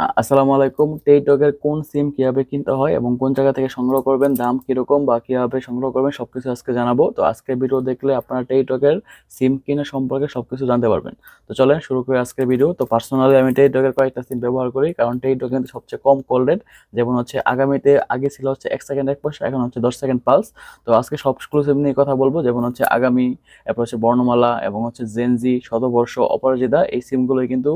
আসসালামু আলাইকুম। টেইটকের কোন সিম কীভাবে কিনতে হয় এবং কোন জায়গা থেকে সংগ্রহ করবেন, দাম কীরকম বা কীভাবে সংগ্রহ করবেন সবকিছু আজকে জানাব। তো আজকের ভিডিও দেখলে আপনারা টেইটকের সিম কেনা সম্পর্কে সবকিছু জানতে পারবেন। তো চলেন শুরু করি আজকের ভিডিও তো পার্সোনালি আমি টেলিটকের কয়েকটা সিম ব্যবহার করি, কারণ টেলিটক কিন্তু সবচেয়ে কম কল রেট যেমন হচ্ছে আগামীতে, আগে ছিল হচ্ছে এক সেকেন্ড এক পয়সা, এখন হচ্ছে দশ সেকেন্ড পালস তো আজকে সবগুলো সিম নিয়ে কথা বলব, যেমন হচ্ছে আগামী, এরপর হচ্ছে বর্ণমালা এবং হচ্ছে জেনজি শতবর্ষ, অপরাজিতা, এই সিমগুলোই কিন্তু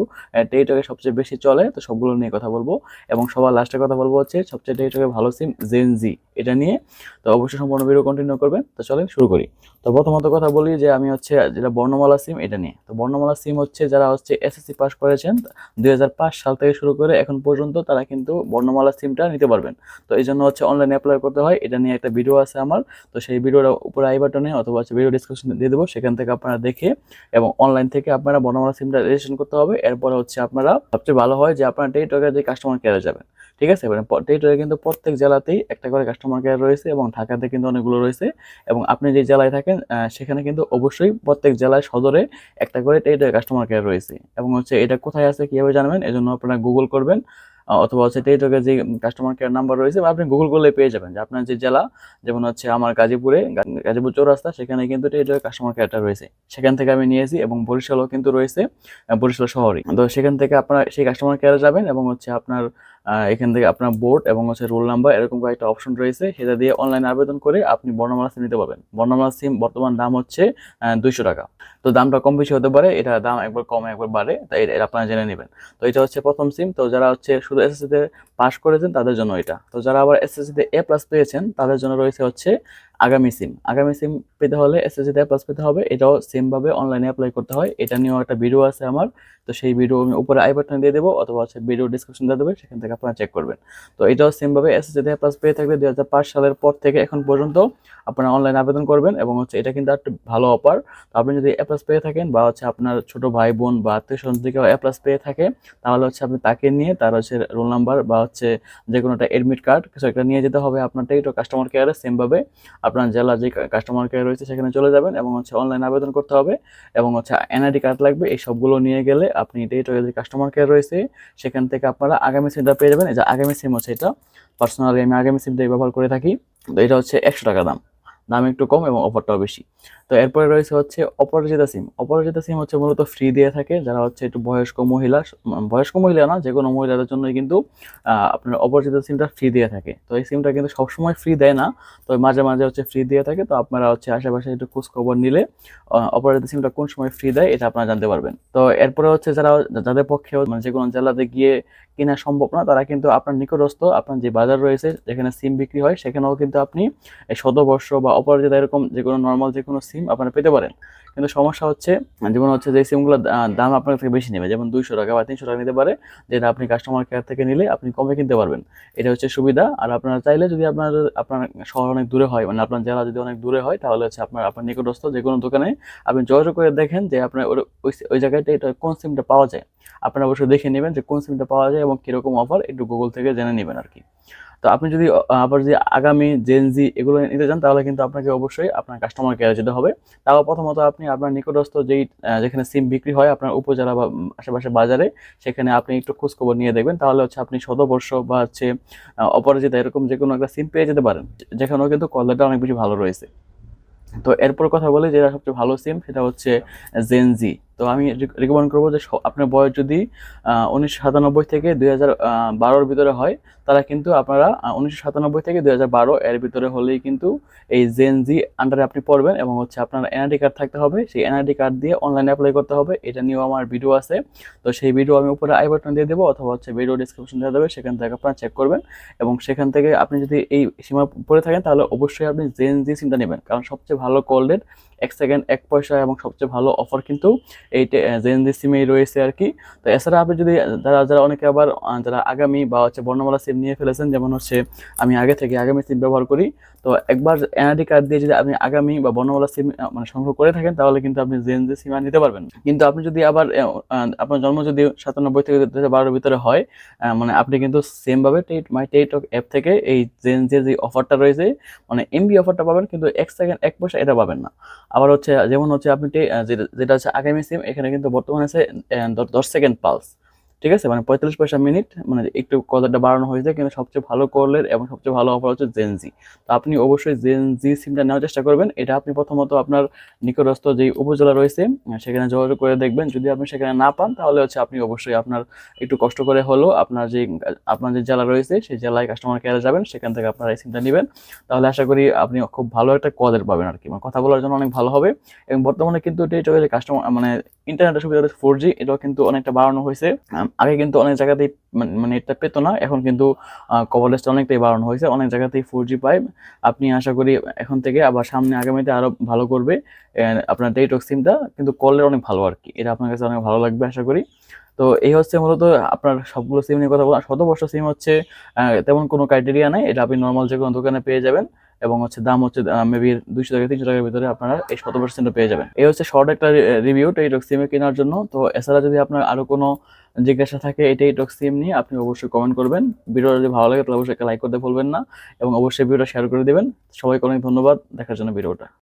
টেলিটকে সবচেয়ে বেশি চলে। তো সবগুলো নিয়ে কথা বলব। এবং সবার লাস্টে কথা বলব হচ্ছে, সবচেয়ে টেলিটকে ভালো সিম জেনজি এটা নিয়ে তো অবশ্যই সম্পূর্ণ ভিডিও কন্টিনিউ করবেন। তো চলেন শুরু করি। তো প্রথমত কথা বলি যে আমি হচ্ছে যেটা বর্ণমালা সিম এটা নিয়ে। তো বর্ণমালা সিম হচ্ছে যারা হচ্ছে এসএসসি পাস করেছেন, দুই হাজার পাঁচ সাল থেকে শুরু করে এখন পর্যন্ত তারা কিন্তু বর্ণমালা সিমটা নিতে পারবেন। তো এই জন্য হচ্ছে অনলাইনে অ্যাপ্লাই করতে হয়। এটা নিয়ে একটা ভিডিও আছে আমার। তো সেই ভিডিওটা উপরে আই বাটনে অথবা হচ্ছে ভিডিও ডিসক্রিপশন দিয়ে দেবো। সেখান থেকে আপনারা দেখে এবং অনলাইন থেকে আপনারা বর্ণমালা সিমটা রেজিস্ট্রেশন করতে হবে। এরপরে হচ্ছে আপনারা সবচেয়ে ভালো হয় যে আপনারা টেলিটকের যে কাস্টমার কেয়ারে যাবেন ঠিক আছে? মানে টেরিটোরিয়াল কিন্তু প্রত্যেক জেলাতেই একটা করে কাস্টমার কেয়ার রয়েছে এবং ঢাকাতে কিন্তু অনেকগুলো রয়েছে এবং আপনি যে জেলায় থাকেন সেখানে কিন্তু অবশ্যই প্রত্যেক জেলায় সদরে একটা করে টেরিটোরিয়াল কাস্টমার কেয়ার রয়েছে। এবং হচ্ছে এটা কোথায় আছে কীভাবে জানবেন? এজন্য আপনারা গুগল করবেন। অথবা হচ্ছে টেলিটকের যে কাস্টমার কেয়ার নাম্বার রয়েছে, আপনি গুগল করলে পেয়ে যাবেন যে আপনার যে জেলা, যেমন হচ্ছে আমার গাজীপুরে গাজীপুর চৌরাস্তা, সেখানে কিন্তু টেলিটকের কাস্টমার কেয়ারটা রয়েছে। সেখান থেকে আমি নিয়েছি এবং বরিশালও কিন্তু রয়েছে বরিশাল শহরে। তো সেখান থেকে আপনার সেই কাস্টমার কেয়ারে যাবেন এবং হচ্ছে আপনার এখান থেকে আপনার বোর্ড এবং হচ্ছে রোল নাম্বার এরকম কয়েকটা অপশন রয়েছে। সেটা দিয়ে অনলাইনে আবেদন করে আপনি বর্ণমালা সিম নিতে পারবেন। বর্ণমালা সিম বর্তমান দাম হচ্ছে দুইশো টাকা। তো দামটা কম বেশি হতে পারে, এটা দাম একবার কমে একবার বাড়ে তাই এটা আপনারা জেনে নেবেন। তো এটা হচ্ছে প্রথম সিম তো যারা হচ্ছে শুধু এসএসসিতে পাস করেছেন তাদের জন্য এটা। তো যারা আবার এসএসসিতে এ প্লাস পেয়েছেন, তাদের জন্য রয়েছে হচ্ছে আগামী সিম আগামী সিম পেতে হলে এসএসসিতে প্লাস পেতে হবে। এটাও সেম ভাবে অনলাইনে অ্যাপ্লাই করতে হয়। এটা নিয়েও একটা ভিডিও আছে আমার। তো সেই ভিডিও আমি উপরে আই বাটনে দিয়ে দেবো অথবা হচ্ছে ভিডিও ডিসক্রিপশন দিয়ে দেবে, সেখান থেকে আপনারা চেক করবেন। তো এটাও সেম ভাবে এসএসসিতে প্লাস পেয়ে থাকবে দুই হাজার পাঁচ সালের পর থেকে এখন পর্যন্ত আপনারা অনলাইনে আবেদন করবেন এবং হচ্ছে এটা কিন্তু একটা ভালো অফার তো আপনি যদি এ প্লাস পেয়ে থাকেন বা হচ্ছে আপনার ছোট ভাই, বোন বা আত্মীয় স্বজন থেকে এ প্লাস পেয়ে থাকে, তাহলে হচ্ছে আপনি তাকে নিয়ে তার হচ্ছে রোল নাম্বার বা হচ্ছে যে কোনো একটা এডমিট কার্ড কিছু একটা নিয়ে যেতে হবে আপনার টেলিটক কাস্টমার কেয়ারে সেমভাবে আপনার জেলা যে কাস্টমার কেয়ার রয়েছে সেখানে চলে যাবেন এবং হচ্ছে অনলাইন আবেদন করতে হবে এবং হচ্ছে এনআইডি কার্ড লাগবে। এই সবগুলো নিয়ে গেলে আপনি ডেটা যে কাস্টমার কেয়ার রয়েছে সেখান থেকে আপনারা আগামী সিমটা পেয়ে যাবেন। এই যে আগামী সিম হচ্ছে এটা। পার্সোনালি আমি আগামী সিমটাই ব্যবহার করে থাকি। তো এটা হচ্ছে একশো টাকা দাম। দাম একটু কম এবং অফারটাও বেশি। তো এরপরে রয়েছে হচ্ছে অপরাজিতা সিম। অপরাজিতা সিম হচ্ছে মূলত ফ্রি দিয়ে থাকে, যারা হচ্ছে একটু বয়স্ক মহিলা বয়স্ক মহিলা না, যে কোনো মহিলাদের জন্যই কিন্তু আপনার অপরাজিতা সিমটা ফ্রি দিয়ে থাকে। তো এই সিমটা কিন্তু সবসময় ফ্রি দেয় না, তো মাঝে মাঝে হচ্ছে ফ্রি দিয়ে থাকে। তো আপনারা হচ্ছে আশেপাশে একটু খোঁজ খবর নিলে অপরাজিতা সিমটা কোন সময় ফ্রি দেয়, এটা আপনারা জানতে পারবেন। তো এরপরে হচ্ছে যারা, যাদের পক্ষে মানে যে কোনো জেলাতে গিয়ে কেনা সম্ভব না, তারা কিন্তু আপনার নিকটস্থ, আপনার যে বাজার রয়েছে, যেখানে সিম বিক্রি হয়, সেখানেও কিন্তু আপনি শতবর্ষ বা অপরাজিতা এরকম যে কোনো নর্মাল যে কোনো সিম আপনারা পেতে পারেন। কিন্তু সমস্যা হচ্ছে, যেমন হচ্ছে যে সিমগুলো দাম আপনার থেকে বেশি নেবে, যেমন দুইশো টাকা বা তিনশো টাকা নিতে পারে, যেটা আপনি কাস্টমার কেয়ার থেকে নিলে আপনি কমে কিনতে পারবেন। এটা হচ্ছে সুবিধা। আর আপনারা চাইলে যদি আপনার আপনার শহর অনেক দূরে হয় মানে আপনার জেলা যদি অনেক দূরে হয়, তাহলে হচ্ছে আপনার আপনার নিকটস্থ যে কোনো দোকানে আপনি যোগাযোগ করে দেখেন যে আপনার ওই ওই জায়গাটা এটা কোন সিমটা পাওয়া যায়। আপনারা অবশ্যই দেখে নেবেন যে কোন সিমটা পাওয়া যায় এবং কীরকম অফার একটু গুগল থেকে জেনে নেবেন আর কি তো আপনি যদি আবার যদি আগামী জেনজি এগুলো নিতে চান, তাহলে কিন্তু আপনাকে অবশ্যই আপনার কাস্টমার কেয়ারে যেতে হবে। তাও প্রথমত আপনি আপনার নিকটস্থ যেই যেখানে সিম বিক্রি হয় আপনার উপজেলা বা আশেপাশে বাজারে, সেখানে আপনি একটু খোঁজখবর নিয়ে দেখবেন। তাহলে হচ্ছে আপনি শতবর্ষ বা হচ্ছে অপরাজিতা এরকম যে কোনো একটা সিম পেয়ে যেতে পারেন। যেখানেও কিন্তু কলারটা অনেক বেশি ভালো রয়েছে। তো এরপর কথা বলে, যেটা সবচেয়ে ভালো সিম, সেটা হচ্ছে জেনজি তো আমি রিকমেন্ড করব যে আপনার বয়স যদি উনিশশো সাতানব্বই থেকে দুই হাজার বারোর ভিতরে হয়, তারা কিন্তু আপনারা উনিশশো সাতানব্বই থেকে দুই হাজার বারো এর ভিতরে হলেই কিন্তু এই জেন জি আন্ডারে আপনি পড়বেন এবং হচ্ছে আপনার এনআইডি কার্ড থাকতে হবে। সেই এনআইডি কার্ড দিয়ে অনলাইনে অ্যাপ্লাই করতে হবে। এটা নিয়েও আমার ভিডিও আছে। তো সেই ভিডিও আমি উপরে আই বাটন দিয়ে দেবো অথবা হচ্ছে ভিডিও ডিসক্রিপশন দিয়ে দেবে সেখান থেকে আপনারা চেক করবেন এবং সেখান থেকে আপনি যদি এই সীমা পড়ে থাকেন, তাহলে অবশ্যই আপনি জেন জি সিমটা নেবেন। কারণ সবচেয়ে ভালো কল রেট এক সেকেন্ড এক পয়সা এবং সবচেয়ে ভালো অফার কিন্তু এই জেনজি সিমেই রয়েছে আর কি। তো এছাড়া আপনি যদি যারা যারা অনেকে আবার যারা আগামী বা হচ্ছে বর্ণমালা সিম নিয়ে ফেলেছেন, যেমন হচ্ছে আমি আগে থেকে আগামী সিম ব্যবহার করি তো একবার এনআইডি কার্ড দিয়ে যদি আপনি আগামী বা বর্ণমালা সিম মানে সংগ্রহ করে থাকেন, তাহলে কিন্তু আপনি জেনজি সিম আর নিতে পারবেন কিন্তু আপনি যদি আবার আপনার জন্ম যদি সাতানব্বই থেকে দু হাজার বারোর ভিতরে হয় মানে আপনি কিন্তু সেমভাবে টেট মাই টেটক অ্যাপ থেকে এই জেনজি যে অফারটা রয়েছে মানে এমবি অফারটা পাবেন, কিন্তু এক সেকেন্ড এক পয়সা এটা পাবেন না। আবার হচ্ছে, যেমন হচ্ছে আপনি যেটা হচ্ছে আগামী সিম, এখানে কিন্তু বর্তমানে আছে দশ সেকেন্ড পালস ঠিক আছে? মানে পঁয়তাল্লিশ পয়সা মিনিট মানে একটু কলারটা বাড়ানো হয়েছে, কিন্তু সবচেয়ে ভালো কলের এবং সবচেয়ে ভালো অফার হচ্ছে জেনজি তো আপনি অবশ্যই জেনজি সিমটা নেওয়ার চেষ্টা করবেন। এটা আপনি প্রথমত আপনার নিকটস্থ যেই উপজেলা রয়েছে সেখানে যোগাযোগ করে দেখবেন। যদি আপনি সেখানে না পান, তাহলে হচ্ছে আপনি অবশ্যই আপনার একটু কষ্ট করে হলেও আপনার যে আপনার যে জেলা রয়েছে, সেই জেলায় কাস্টমার কেয়ারে যাবেন। সেখান থেকে আপনার এই সিমটা নেবেন। তাহলে আশা করি আপনি খুব ভালো একটা কদের পাবেন আর কি মানে কথা বলার জন্য অনেক ভালো হবে। এবং বর্তমানে কিন্তু টেলিটকের যে কাস্টমার মানে ইন্টারনেটের সুবিধা রয়েছে ফোর জি এটাও কিন্তু অনেকটা বাড়ানো হয়েছে। আগে কিন্তু অনেক জায়গাতেই মানে- এটা পেতো না, এখন কিন্তু কভারেজটা অনেকটাই বাড়ানো হয়েছে। অনেক জায়গাতেই ফোর জি পাই আপনি আশা করি এখন থেকে আবার সামনে আগামীতে আরও ভালো করবে আপনার টেলিটক সিমটা কিন্তু কলের অনেক ভালো আর কি। এটা আপনার কাছে অনেক ভালো লাগবে, আশা করি। তো এই হচ্ছে মূলত আপনার সবগুলো সিম নিয়ে কথা বলা। শতবর্ষ সিম হচ্ছে তেমন কোনো ক্রাইটেরিয়া নেই। এটা আপনি নর্মাল যে কোনো দোকানে পেয়ে যাবেন। এবং হচ্ছে দাম হচ্ছে মেবি দুইশো টাকা, তিনশো টাকার ভিতরে আপনারা এই শত পার্সেন্টটা পেয়ে যাবেন। এই হচ্ছে শর্ট একটা রিভিউ টেইটক সিমে কেনার জন্য। তো এছাড়া যদি আপনার আরও কোনো জিজ্ঞাসা থাকে এই টেইটক সিম নিয়ে, আপনি অবশ্যই কমেন্ট করবেন। ভিডিওটা যদি ভালো লাগে, তাহলে অবশ্যই লাইক করতে ভুলবেন না এবং অবশ্যই ভিডিওটা শেয়ার করে দেবেন। সবাইকে অনেক ধন্যবাদ। দেখার জন্য ভিডিওটা।